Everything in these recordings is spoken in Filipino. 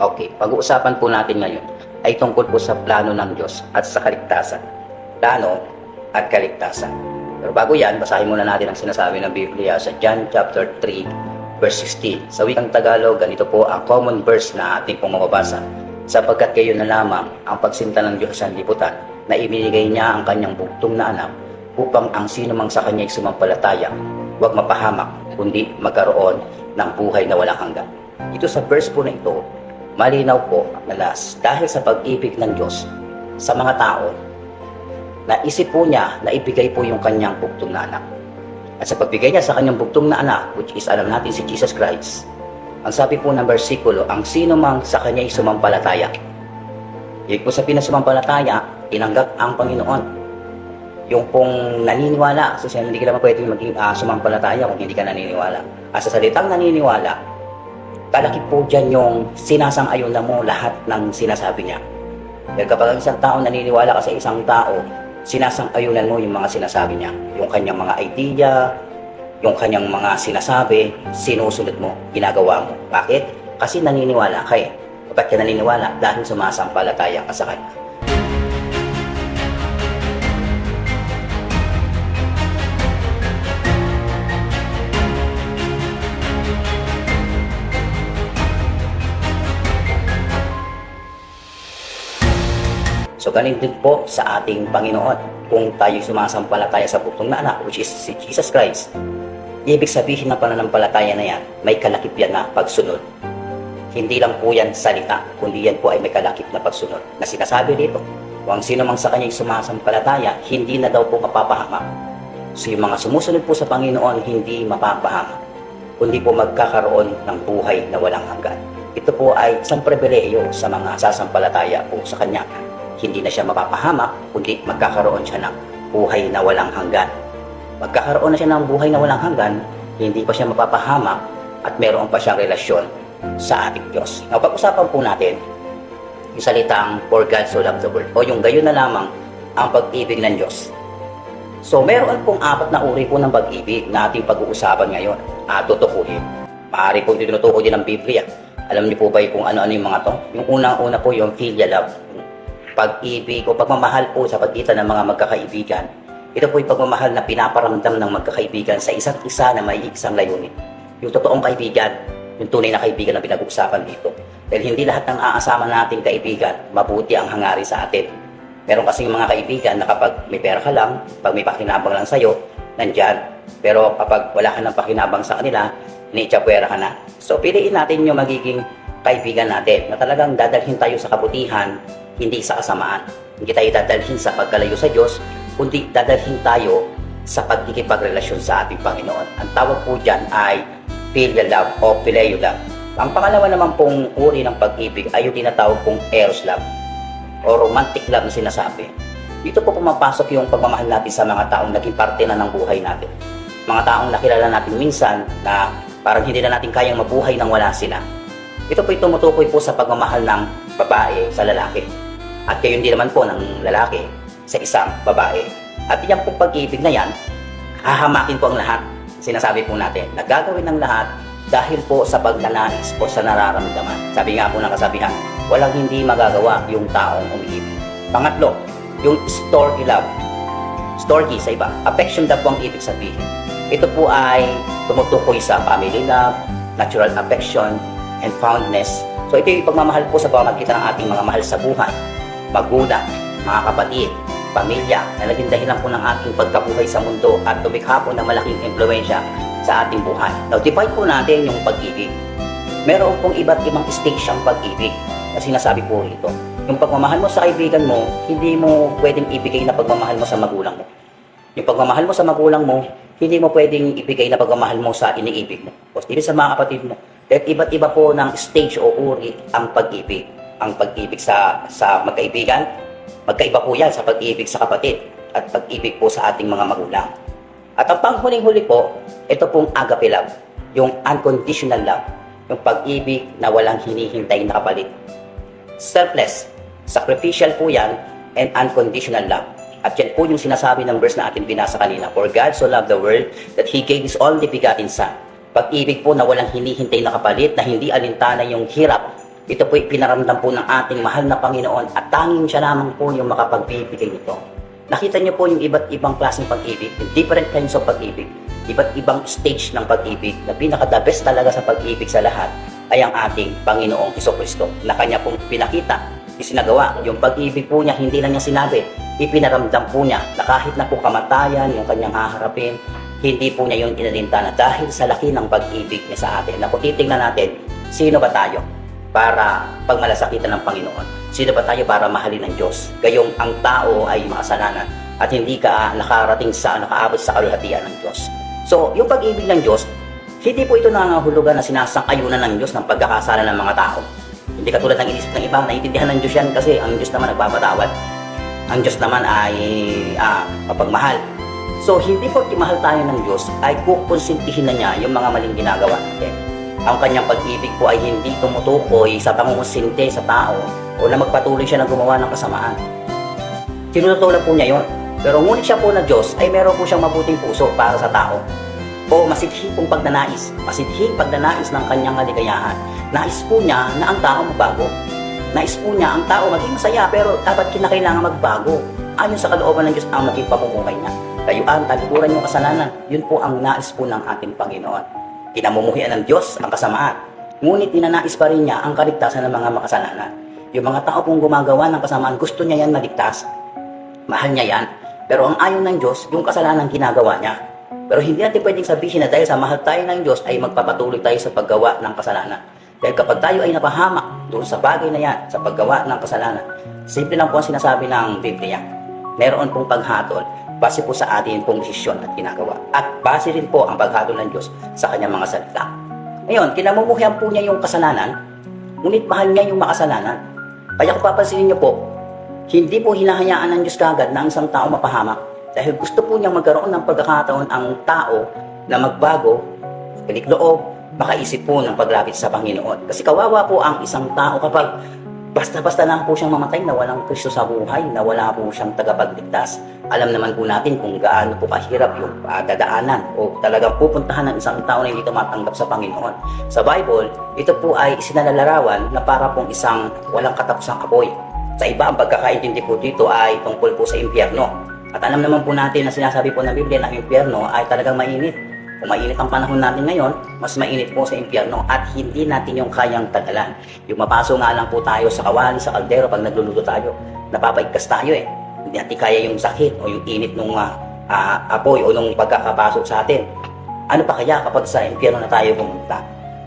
Okay, pag-uusapan po natin ngayon ay tungkol po sa plano ng Diyos at sa kaligtasan. Plano at kaligtasan. Pero bago yan, basahin muna natin ang sinasabi ng Biblia sa John chapter 3 verse 16. Sa wikang Tagalog, ganito po ang common verse na ating pong mababasa. Sapagkat kayo na lamang ang pagsinta ng Diyos sa liputan na ibinigay niya ang kanyang bugtong na anak upang ang sino mang sa kanya'y sumampalataya huwag mapahamak kundi magkaroon ng buhay na walang hanggan. Ito sa verse po na ito, malinaw po na las, dahil sa pag-ibig ng Diyos sa mga tao, naisip po niya na ibigay po yung kanyang bugtong na anak. At sa pagbigay niya sa kanyang bugtong na anak, which is alam natin si Jesus Christ, ang sabi po ng versikulo, ang sino mang sa kanya'y sumampalataya. Ibig po sa pinasumampalataya, tinanggap ang Panginoon. Yung pong naniniwala, so hindi ka naman pwedeng maging ah, sumampalataya kung hindi ka naniniwala. At sa salitang naniniwala, kalaki po dyan yung sinasang-ayon na mo lahat ng sinasabi niya. Dahil kapag ang isang tao naniniwala ka sa isang tao, sinasang-ayunan mo yung mga sinasabi niya. Yung kanyang mga idea, yung kanyang mga sinasabi, sinusunod mo, ginagawa mo. Bakit? Kasi naniniwala ka eh. Bakit ka naniniwala? Dahil sumasampalataya ka sa kanya. So ganun din po sa ating Panginoon. Kung tayo sumasampalataya sa bugtong na anak, which is si Jesus Christ, ibig sabihin ng pananampalataya na yan, may kalakip yan na pagsunod. Hindi lang po yan salita, kundi yan po ay may kalakip na pagsunod. Na sinasabi dito, kung ang sino mang sa kanya'y sumasampalataya, hindi na daw po mapapahamak. So yung mga sumusunod po sa Panginoon, hindi mapapahamak, kundi po magkakaroon ng buhay na walang hanggan. Ito po ay isang pribileyo sa mga sasampalataya po sa Kanya hindi na siya mapapahamak, kundi magkakaroon siya ng buhay na walang hanggan. Magkakaroon na siya ng buhay na walang hanggan, hindi pa siya mapapahamak at meron pa siyang relasyon sa ating Diyos. Now, pag-usapan po natin yung salitang for God so loved the world o yung gayon na lamang ang pag-ibig ng Diyos. So, meron pong apat na uri po ng pag-ibig na ating pag-uusapan ngayon at tutukuhin. Maaari po tinutukoy din ng Biblia. Alam niyo po ba kung ano-ano yung mga to? Yung unang-una po yung filial love pag-ibig o pagmamahal po sa pagitan ng mga magkakaibigan. Ito po yung pagmamahal na pinaparamdam ng magkakaibigan sa isa't isa na may isang layunin. Yung totoong kaibigan, yung tunay na kaibigan na pinag-uusapan dito. Dahil hindi lahat ng aasama nating kaibigan, mabuti ang hangarin sa atin. Meron kasing mga kaibigan na kapag may pera ka lang, pag may pakinabang lang sa'yo, nandyan. Pero kapag wala ka ng pakinabang sa kanila, iniitsapwera ka na. So piliin natin yung magiging kaibigan natin na talagang dadalhin tayo sa kabutihan hindi sa kasamaan. Hindi tayo dadalhin sa pagkalayo sa Diyos, kundi dadalhin tayo sa pagkikipagrelasyon sa ating Panginoon. Ang tawag po dyan ay filial love o phileo love. Ang pangalawa naman pong uri ng pag-ibig ay yung tinatawag pong eros love o romantic love na sinasabi. Dito po pumapasok yung pagmamahal natin sa mga taong naging parte na ng buhay natin. Mga taong nakilala natin minsan na parang hindi na natin kayang mabuhay nang wala sila. Ito po tumutukoy po sa pagmamahal ng babae sa lalaki. At gayon din naman po ng lalaki sa isang babae. At yan pong pag-ibig na yan, hahamakin po ang lahat. Sinasabi po natin, nagagawin ng lahat dahil po sa pagnanais o sa nararamdaman. Sabi nga po ng kasabihan, walang hindi magagawa yung taong umiibig. Pangatlo, yung storky love. Storky sa iba, affection love po ang ibig sabihin. Ito po ay tumutukoy sa family love, natural affection, and fondness. So ito yung pagmamahal po sa pamamagitan ng ating mga mahal sa buhay magulang, mga kapatid, pamilya na naging dahilan po ng ating pagkabuhay sa mundo at tumikha po ng malaking impluensya sa ating buhay. Now, divide po natin yung pag-ibig. Meron pong iba't ibang stage ang pag-ibig na sinasabi po rito. Yung pagmamahal mo sa kaibigan mo, hindi mo pwedeng ibigay na pagmamahal mo sa magulang mo. Yung pagmamahal mo sa magulang mo, hindi mo pwedeng ibigay na pagmamahal mo sa iniibig mo. O hindi sa mga kapatid mo. Dahil iba't iba po ng stage o uri ang pag-ibig ang pag-ibig sa sa magkaibigan. Magkaiba po yan sa pag-ibig sa kapatid at pag-ibig po sa ating mga magulang. At ang panghuling-huli po, ito pong agape love, yung unconditional love, yung pag-ibig na walang hinihintay na kapalit. Selfless, sacrificial po yan, and unconditional love. At yan po yung sinasabi ng verse na ating binasa kanina. For God so loved the world that He gave His only begotten Son. Pag-ibig po na walang hinihintay na kapalit, na hindi alintana yung hirap Ito po pinaramdam po ng ating mahal na Panginoon at tanging siya lamang po yung makapagbibigay nito. Nakita niyo po yung iba't ibang klaseng pag-ibig, yung different kinds of pag-ibig, iba't ibang stage ng pag-ibig na pinaka-the best talaga sa pag-ibig sa lahat ay ang ating Panginoong Iso Kristo na kanya pong pinakita, isinagawa. Yung pag-ibig po niya, hindi lang niya sinabi, ipinaramdam po niya na kahit na po kamatayan yung kanyang haharapin, hindi po niya yun inalintana dahil sa laki ng pag-ibig niya sa atin. Na kung titingnan natin, sino ba tayo para pagmalasakitan ng Panginoon? Sino ba tayo para mahalin ng Diyos? Gayong ang tao ay makasalanan at hindi ka nakarating sa, nakaabot sa kaluhatian ng Diyos. So, yung pag-ibig ng Diyos, hindi po ito nangangahulugan na sinasang-ayunan ng Diyos ng pagkakasala ng mga tao. Hindi katulad ng inisip ng iba, naiintindihan ng Diyos yan kasi ang Diyos naman nagpapatawad. Ang Diyos naman ay ah, mapagmahal. So, hindi po mahal tayo ng Diyos ay kukonsintihin na niya yung mga maling ginagawa natin. Ang kanyang pag-ibig po ay hindi tumutukoy sa pangungusinti sa tao o na magpatuloy siya na gumawa ng kasamaan. Tinututulan po niya yon. Pero ngunit siya po na Diyos ay meron po siyang mabuting puso para sa tao. O masidhi pong pagnanais, masidhing pagnanais ng kanyang kaligayahan. Nais po niya na ang tao magbago. Nais po niya ang tao maging masaya pero dapat kinakailangan magbago. Ayon sa kalooban ng Diyos ang maging pamumuhay niya. Kayuan, talikuran yung kasalanan. Yun po ang nais po ng ating Panginoon. Kinamumuhian ng Diyos ang kasamaan. Ngunit ninanais pa rin niya ang kaligtasan ng mga makasalanan. Yung mga tao pong gumagawa ng kasamaan, gusto niya yan maligtas. Mahal niya yan. Pero ang ayon ng Diyos, yung kasalanan ginagawa niya. Pero hindi natin pwedeng sabihin na dahil sa mahal tayo ng Diyos ay magpapatuloy tayo sa paggawa ng kasalanan. Dahil kapag tayo ay napahamak doon sa bagay na yan, sa paggawa ng kasalanan, simple lang po ang sinasabi ng Biblia. Meron pong paghatol base po sa atin pong desisyon at ginagawa. At base rin po ang paghatol ng Diyos sa kanyang mga salita. Ngayon, kinamumuhian po niya yung kasalanan, ngunit mahal niya yung makasalanan. Kaya kung papansinin niyo po, hindi po hinahayaan ng Diyos kagad na ang isang tao mapahamak dahil gusto po niyang magkaroon ng pagkakataon ang tao na magbago, balik loob, makaisip po ng paglapit sa Panginoon. Kasi kawawa po ang isang tao kapag basta-basta lang po siyang mamatay na walang Kristo sa buhay, na wala po siyang tagapagligtas. Alam naman po natin kung gaano po kahirap yung uh, dadaanan o talagang pupuntahan ng isang tao na hindi tumatanggap sa Panginoon. Sa Bible, ito po ay isinalarawan na para pong isang walang katapusang kapoy. Sa iba, ang pagkakaintindi po dito ay tungkol po sa impyerno. At alam naman po natin na sinasabi po ng Biblia na ang impyerno ay talagang mainit. Kung mainit ang panahon natin ngayon, mas mainit po sa impyerno at hindi natin yung kayang tagalan. Yung mapaso nga lang po tayo sa kawali, sa kaldero pag nagluluto tayo, napapaigkas tayo eh. Hindi natin kaya yung sakit o yung init ng uh, apoy o nung pagkakapasok sa atin. Ano pa kaya kapag sa impyerno na tayo pumunta?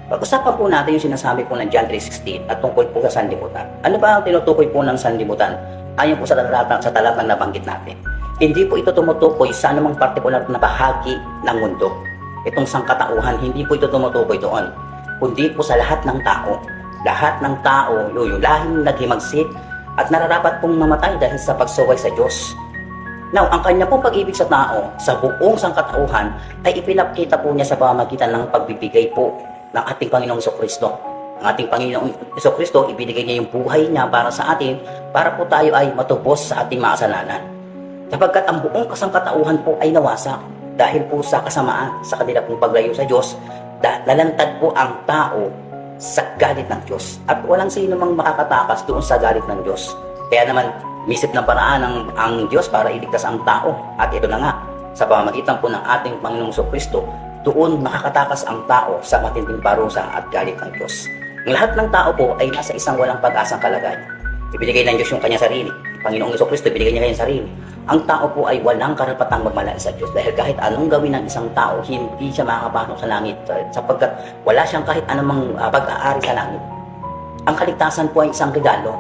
Pag-usapan po natin yung sinasabi po ng John 3.16 at tungkol po sa sanlibutan. Ano ba ang tinutukoy po ng sanlibutan? Ayon po sa talatang, sa talatang nabanggit natin. Hindi po ito tumutukoy sa anumang partikular na bahagi ng mundo. Itong sangkatauhan, hindi po ito tumutukoy doon. Kundi po sa lahat ng tao. Lahat ng tao, lahing naghimagsik at nararapat pong mamatay dahil sa pagsuway sa Diyos. Now, ang kanya pong pag-ibig sa tao, sa buong sangkatauhan, ay ipinapakita po niya sa pamamagitan ng pagbibigay po ng ating Panginoong Kristo. Ang ating Panginoong Kristo, ibinigay niya yung buhay niya para sa atin, para po tayo ay matubos sa ating mga kasalanan. Sapagkat ang buong kasangkatauhan po ay nawasak dahil po sa kasamaan sa kanila pong paglayo sa Diyos, lalantad po ang tao sa galit ng Diyos. At walang sino mang makakatakas doon sa galit ng Diyos. Kaya naman, misip ng paraan ng ang Diyos para iligtas ang tao. At ito na nga, sa pamamagitan po ng ating Panginoong Kristo, doon makakatakas ang tao sa matinding parusa at galit ng Diyos. Ang lahat ng tao po ay nasa isang walang pag-asang kalagayan. Ibinigay ng Diyos yung kanyang sarili. Panginoong Kristo, ibinigay niya kanyang sarili. Ang tao po ay walang karapatang magmalaki sa Diyos dahil kahit anong gawin ng isang tao, hindi siya makakapasok sa langit sapagkat wala siyang kahit anumang uh, pag-aari sa langit. Ang kaligtasan po ay isang regalo,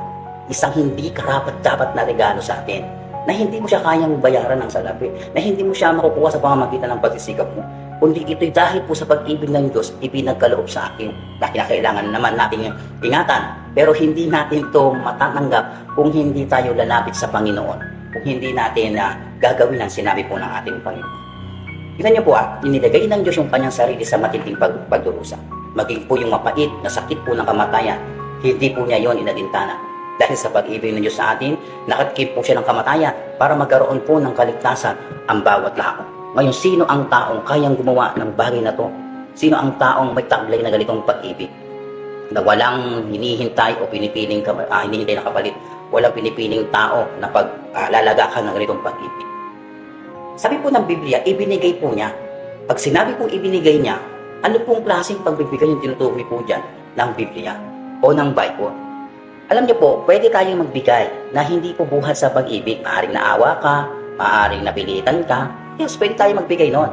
isang hindi karapat-dapat na regalo sa atin na hindi mo siya kayang bayaran ng salapi, na hindi mo siya makukuha sa pamamagitan ng pagsisikap mo, kundi ito'y dahil po sa pag-ibig ng Diyos ipinagkaloob sa atin na kinakailangan naman natin ingatan. Pero hindi natin ito matatanggap kung hindi tayo lalapit sa Panginoon, hindi natin uh, gagawin ang sinabi po ng ating Panginoon. Tingnan niyo po ah, inilagay ng Diyos yung kanyang sarili sa matinding pag pagdurusa. Maging po yung mapait na sakit po ng kamatayan, hindi po niya yon inalintana. Dahil sa pag-ibig ng Diyos sa atin, nakatkeep po siya ng kamatayan para magkaroon po ng kaligtasan ang bawat lao. Ngayon, sino ang taong kayang gumawa ng bagay na to? Sino ang taong may taglay na ganitong pag-ibig? na walang hinihintay o pinipiling ah, hinihintay na kapalit. Walang pinipiling tao na pag ah, lalagakan ng ganitong pag-ibig. Sabi po ng Biblia, ibinigay po niya. Pag sinabi pong ibinigay niya, ano pong klaseng pagbibigay yung tinutukoy po dyan ng Biblia o ng Bible? Alam niyo po, pwede tayong magbigay na hindi po buhat sa pag-ibig. Maaring naawa ka, maaring napilitan ka. Yes, pwede tayong magbigay noon.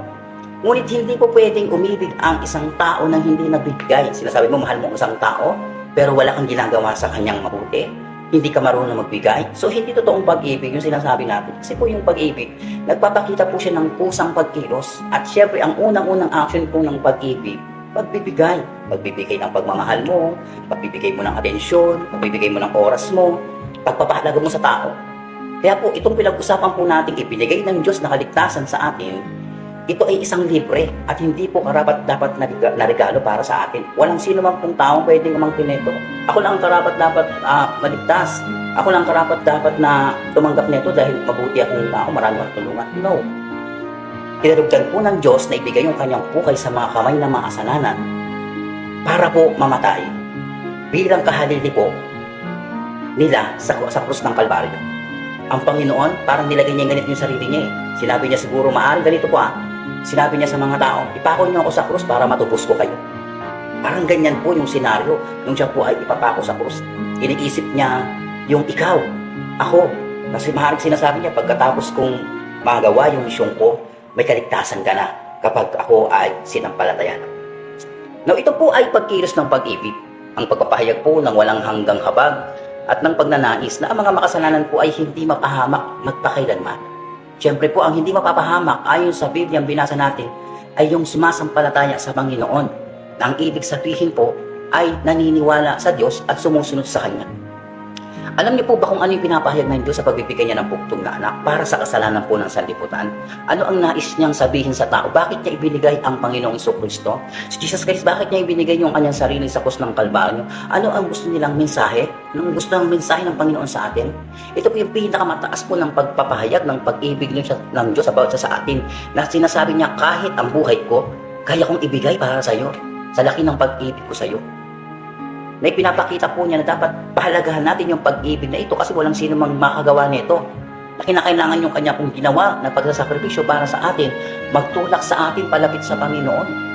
Ngunit hindi po pwedeng umibig ang isang tao na hindi nagbibigay. Sinasabi mo, mahal mo ang isang tao, pero wala kang ginagawa sa kanyang mabuti. Hindi ka marunong magbigay. So, hindi totoong pag-ibig yung sinasabi natin. Kasi po yung pag-ibig, nagpapakita po siya ng pusang pagkilos. At syempre, ang unang-unang action po ng pag-ibig, pagbibigay. Pagbibigay ng pagmamahal mo, pagbibigay mo ng atensyon, pagbibigay mo ng oras mo, pagpapahalaga mo sa tao. Kaya po, itong pinag-usapan po natin, ibinigay ng Diyos na kaligtasan sa atin, ito ay isang libre at hindi po karapat dapat na, regalo para sa atin. Walang sino man pong taong pwedeng umangkin nito. Ako lang ang karapat dapat ah, maligtas. Ako lang ang karapat dapat na tumanggap nito dahil mabuti akong tao, marami akong tulungan. No. Tinarugdan po ng Diyos na ibigay yung kanyang buhay sa mga kamay ng mga kasalanan para po mamatay bilang kahalili po nila sa, sa krus ng Kalbaryo. Ang Panginoon, parang nilagay niya ganito yung sarili niya eh. Sinabi niya siguro, maaari ganito po ah. Sinabi niya sa mga tao, ipako niyo ako sa krus para matubos ko kayo. Parang ganyan po yung senaryo nung siya po ay ipapako sa krus. Iniisip niya yung ikaw, ako. Kasi maaaring sinasabi niya, pagkatapos kong magawa yung misyon ko, may kaligtasan ka na kapag ako ay sinampalataya na. Now, ito po ay pagkilos ng pag-ibig. Ang pagpapahayag po ng walang hanggang habag at ng pagnanais na ang mga makasalanan po ay hindi mapahamak magpakailanman. Siyempre po, ang hindi mapapahamak ayon sa Biblia binasa natin ay yung sumasampalataya sa Panginoon. Ang ibig sabihin po ay naniniwala sa Diyos at sumusunod sa Kanya. Alam niyo po ba kung ano yung pinapahayag ng Diyos sa pagbibigay niya ng buktong na anak para sa kasalanan po ng sanlibutan? Ano ang nais niyang sabihin sa tao? Bakit niya ibinigay ang Panginoong Iso Kristo? Si Jesus Christ, bakit niya ibinigay yung kanyang sarili sa kus ng Kalbaryo? Ano ang gusto nilang mensahe? Anong gusto ng mensahe ng Panginoon sa atin? Ito po yung pinakamataas po ng pagpapahayag ng pag-ibig ng, ng Diyos sa, sa atin na sinasabi niya kahit ang buhay ko, kaya kong ibigay para sa iyo sa laki ng pag-ibig ko sa iyo na ipinapakita po niya na dapat pahalagahan natin yung pag-ibig na ito kasi walang sino mang makagawa nito. Na kinakailangan yung kanya pong ginawa na pagsasakripisyo para sa atin, magtulak sa atin palapit sa Panginoon.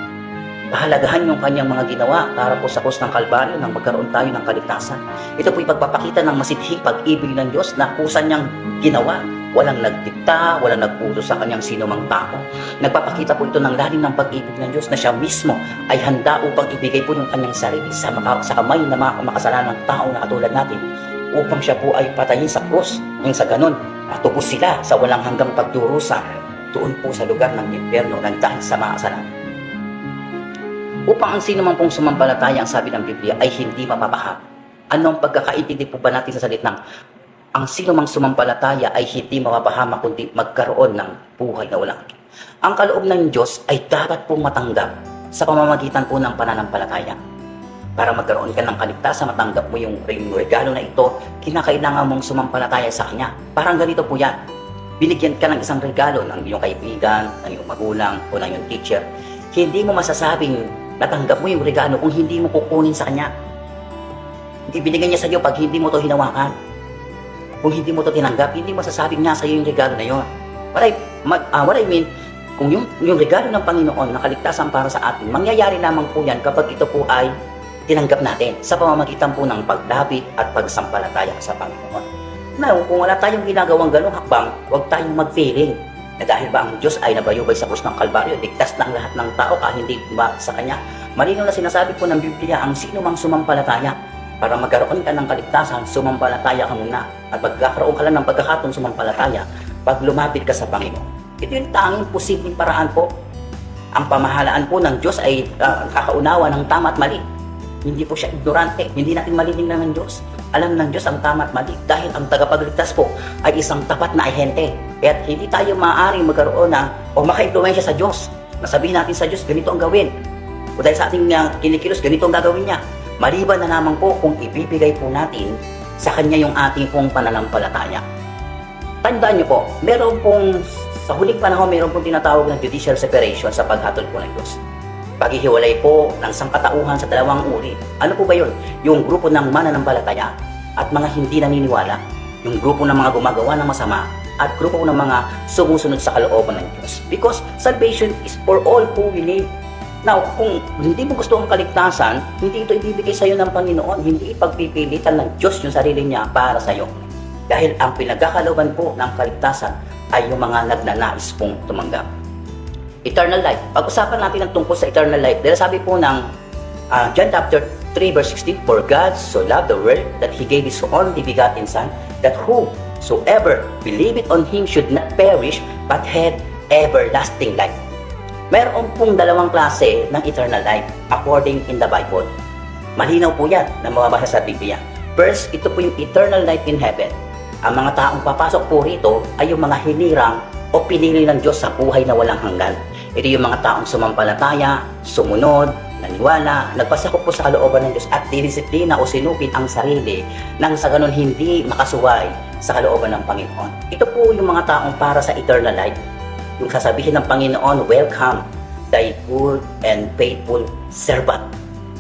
Pahalagahan yung kanyang mga ginawa para po sa kus ng Kalbaryo nang magkaroon tayo ng kaligtasan. Ito po ipagpapakita ng masithing pag-ibig ng Diyos na kusa niyang ginawa. Walang nagdikta, walang nagputos sa kanyang sino mang tao. Nagpapakita po ito ng lalim ng pag-ibig ng Diyos na siya mismo ay handa upang ibigay po ng kanyang sarili sa, maka, sa kamay ng mga makasalanang tao na katulad natin upang siya po ay patayin sa krus. Nang sa ganun, natubos sila sa walang hanggang pagdurusa doon po sa lugar ng impyerno ng dahil sa mga kasalanan. Upang ang sino man pong sumampalataya ang sabi ng Biblia ay hindi mapapaham. Anong pagkakaintindi po ba natin sa salitang ang sino mang sumampalataya ay hindi mapapahama kundi magkaroon ng buhay na walang hanggan. Ang kaloob ng Diyos ay dapat pong matanggap sa pamamagitan po ng pananampalataya. Para magkaroon ka ng kaligtasan, matanggap mo yung regalo na ito, kinakailangan mong sumampalataya sa Kanya. Parang ganito po yan. Binigyan ka ng isang regalo ng iyong kaibigan, ng iyong magulang, o ng iyong teacher. Hindi mo masasabing natanggap mo yung regalo kung hindi mo kukunin sa Kanya. Hindi binigyan niya sa iyo pag hindi mo to hinawakan. Kung hindi mo to tinanggap, hindi mo sasabing niya sa iyo yung regalo na yon. What I, ma- ah, what I mean, kung yung, yung regalo ng Panginoon na kaligtasan para sa atin, mangyayari lamang po yan kapag ito po ay tinanggap natin sa pamamagitan po ng paglapit at pagsampalataya sa Panginoon. Now, kung wala tayong ginagawang ganong hakbang, huwag tayong mag-feeling na dahil ba ang Diyos ay nabayubay sa krus ng Kalbaryo, ligtas ang lahat ng tao kahit hindi ba sa Kanya. Malino na sinasabi po ng Biblia, ang sino mang sumampalataya, para magkaroon ka ng kaligtasan, sumampalataya ka muna. At pagkakaroon ka lang ng pagkakataon sumampalataya, pag lumapit ka sa Panginoon. Ito yung tanging posibleng paraan po. Ang pamahalaan po ng Diyos ay uh, kakaunawa ng tama at mali. Hindi po siya ignorante. Hindi natin maliling ng Diyos. Alam ng Diyos ang tama at mali dahil ang tagapagligtas po ay isang tapat na ahente. Kaya hindi tayo maaaring magkaroon na o maka-impluensya sa Diyos. Nasabihin natin sa Diyos, ganito ang gawin. O dahil sa ating uh, kinikilos, ganito ang gagawin niya. Maliban na naman po kung ibibigay po natin sa Kanya yung ating pong pananampalataya. Tandaan niyo po, meron pong, sa huling panahon, meron pong tinatawag na judicial separation sa paghatol po ng Diyos. Paghihiwalay po ng sangkatauhan sa dalawang uri. Ano po ba yun? Yung grupo ng mananampalataya at mga hindi naniniwala. Yung grupo ng mga gumagawa ng masama at grupo ng mga sumusunod sa kalooban ng Diyos. Because salvation is for all who believe. Now, kung hindi mo gusto ang kaligtasan, hindi ito ibibigay sa iyo ng Panginoon. Hindi ipagpipilitan ng Diyos yung sarili niya para sa iyo. Dahil ang pinagkakalooban po ng kaligtasan ay yung mga nagnanais pong tumanggap. Eternal life. Pag-usapan natin ang tungkol sa eternal life. Dahil sabi po ng ah, John chapter 3 verse 16, For God so loved the world that He gave His only begotten Son, that whosoever believeth on Him should not perish, but had everlasting life. Meron pong dalawang klase ng eternal life according in the Bible. Malinaw po yan na mababasa sa Biblia. First, ito po yung eternal life in heaven. Ang mga taong papasok po rito ay yung mga hinirang o pinili ng Diyos sa buhay na walang hanggan. Ito yung mga taong sumampalataya, sumunod, naniwala, nagpasakop po sa kalooban ng Diyos at dinisiplina o sinupin ang sarili nang sa ganun hindi makasuway sa kalooban ng Panginoon. Ito po yung mga taong para sa eternal life. Yung sasabihin ng Panginoon, welcome, thy good and faithful servant.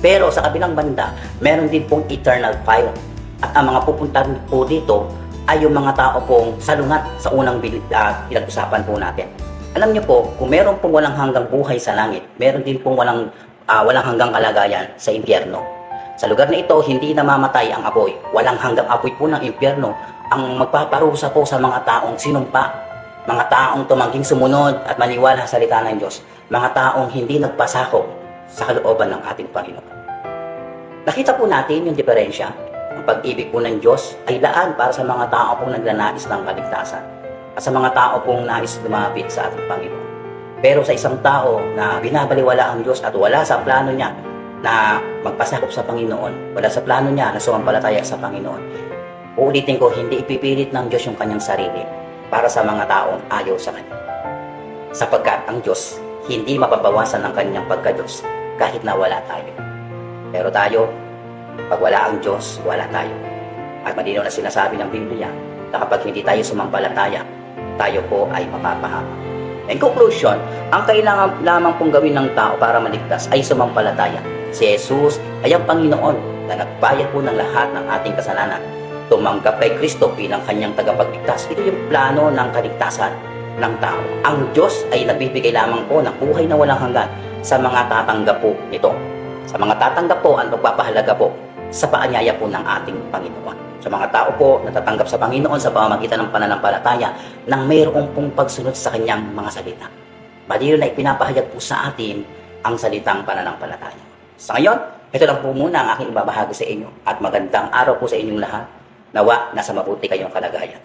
Pero sa kabilang banda, meron din pong eternal fire. At ang mga pupunta po dito ay yung mga tao pong salungat sa unang ah, pinag-usapan po natin. Alam niyo po, kung meron pong walang hanggang buhay sa langit, meron din pong walang, ah, walang hanggang kalagayan sa impyerno. Sa lugar na ito, hindi namamatay ang apoy. Walang hanggang apoy po ng impyerno ang magpaparusa po sa mga taong sinumpa, mga taong tumangging sumunod at maniwala sa salita ng Diyos, mga taong hindi nagpasakop sa kalooban ng ating Panginoon. Nakita po natin yung diferensya. Ang pag-ibig po ng Diyos ay laan para sa mga tao pong nagnanais ng kaligtasan at sa mga tao pong nais lumapit sa ating Panginoon. Pero sa isang tao na binabaliwala ang Diyos at wala sa plano niya na magpasakop sa Panginoon, wala sa plano niya na sumampalataya sa Panginoon, uulitin ko, hindi ipipilit ng Diyos yung kanyang sarili para sa mga taong ayaw sa Kanya. Sapagkat ang Diyos hindi mapabawasan ng kanyang pagka-Diyos kahit na wala tayo. Pero tayo, pag wala ang Diyos, wala tayo. At malinaw na sinasabi ng Biblia na kapag hindi tayo sumampalataya, tayo po ay mapapahamak. In conclusion, ang kailangan lamang pong gawin ng tao para maligtas ay sumampalataya. Si Jesus ay ang Panginoon na nagbayad po ng lahat ng ating kasalanan. Tumanggap kay Kristo bilang kanyang tagapagligtas. Ito yung plano ng kaligtasan ng tao. Ang Diyos ay nagbibigay lamang po ng buhay na walang hanggan sa mga tatanggap po nito. Sa mga tatanggap po, ang pagpapahalaga po sa paanyaya po ng ating Panginoon. Sa mga tao po na tatanggap sa Panginoon sa pamamagitan ng pananampalataya nang mayroong pong pagsunod sa kanyang mga salita. Malino na ipinapahayag po sa atin ang salitang pananampalataya. Sa ngayon, ito lang po muna ang aking ibabahagi sa inyo at magandang araw po sa inyong lahat. Nawa, nasa mabuti kayong kalagayan.